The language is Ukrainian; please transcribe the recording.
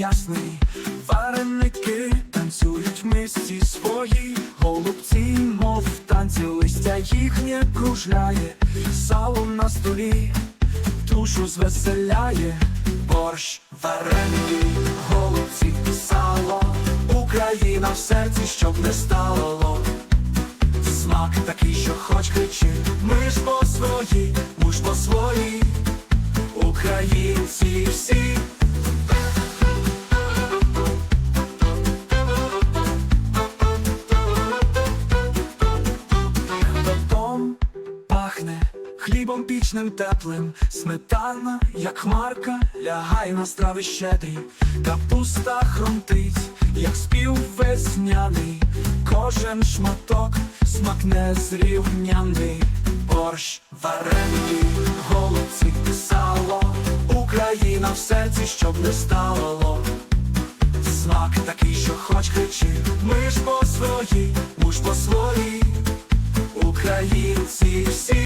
ясний, вареники танцюють в місті свої, голубці, мов в танці, листя їхнє кружляє, сало на столі, душу звеселяє, борщ, вареники, голубці, сало, Україна в серці, щоб не стало. Смак такий, що хоч кричи, ми ж по свої, ми ж по свої, українці всі. Пахне хлібом пічним теплим, сметана, як хмарка, лягає на страви щедрі, капуста хрумтить, як спів весняний, кожен шматок смак незрівняний, борщ, вареники, голубці, Україна в серці, щоб не стало. Знак такий, що хоч кричи, ми ж по своїй, ми ж по свої, українці всі.